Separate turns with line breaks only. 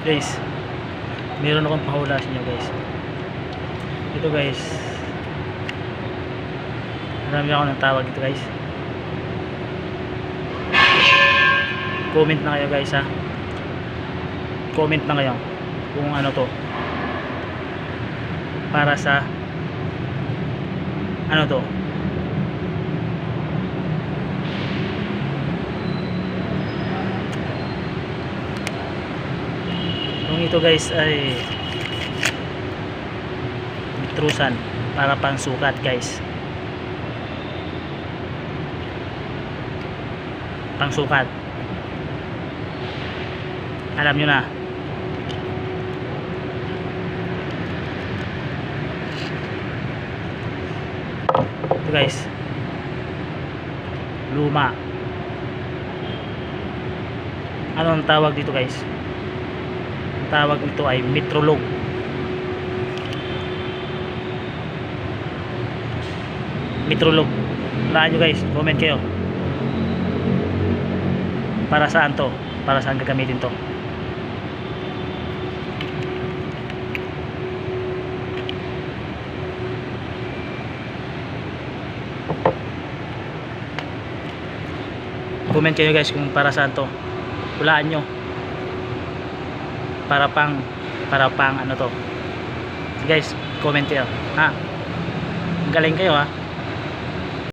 guys meron akong pahula sa guys. Ito guys. Marami ako ng tawag ito guys. Comment na kayo guys ha. Comment na kayo kung ano to. Para sa ano to ito guys ay mitrusan para pang sukat guys. Pang sukat. Alam nyo na. Ito guys. Luma. Anong tawag dito guys tawag nito ay metrolog. Metrolog. Laan nyo guys? Comment kayo. Para saan to? Para saan gagamitin to? Comment kayo guys kung para saan to. Hulaan nyo para pang para pang ano to. Guys comment kayo. Ha? Galing kayo ha